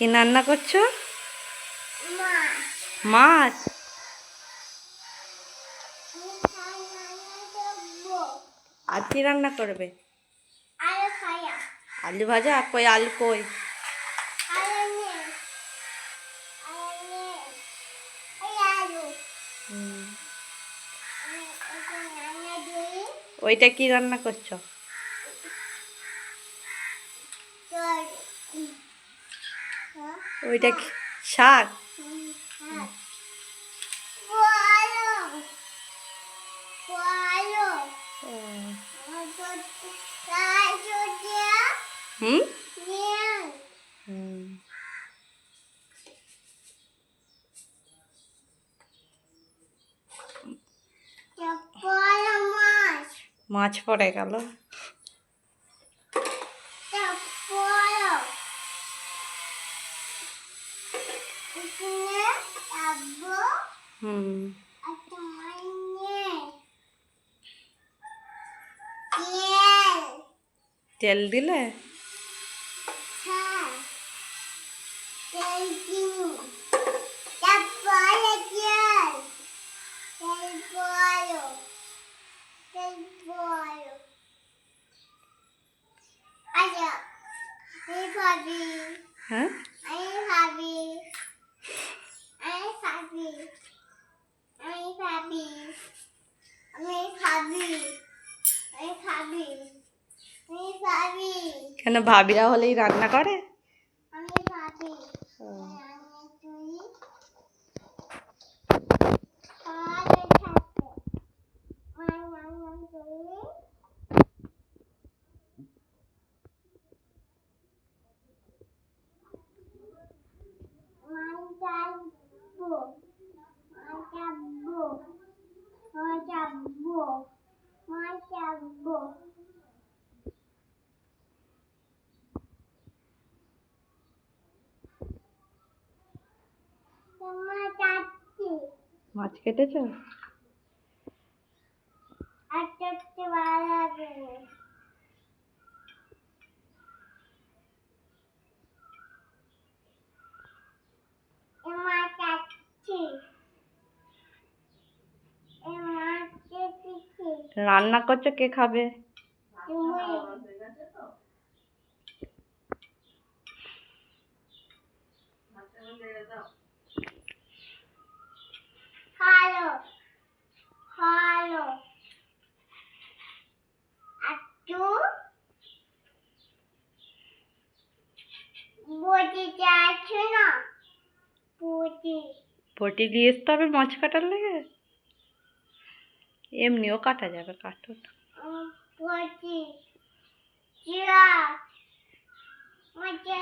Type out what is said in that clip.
কি রান্না করছ? মাছ। আর কি রান্না করবে? আলু ভাজা। কই আলু কই? ওইটা কি রান্না করছ? ওইটা কি? শাক? হ্যাঁ হুম। মাছ পড়ে গেল। ചെലതില്ലേ কেন ভাবিরা হলেই রান্না করে? মাছ কেটেছ? রান্না করছ কে খাবে? যাচ্ছে না পটি। পটি দিয়ে আসতে হবে মাছ কাটার লেগে। এমনিও কাটা যাবে কাটুন মাছ আর মজা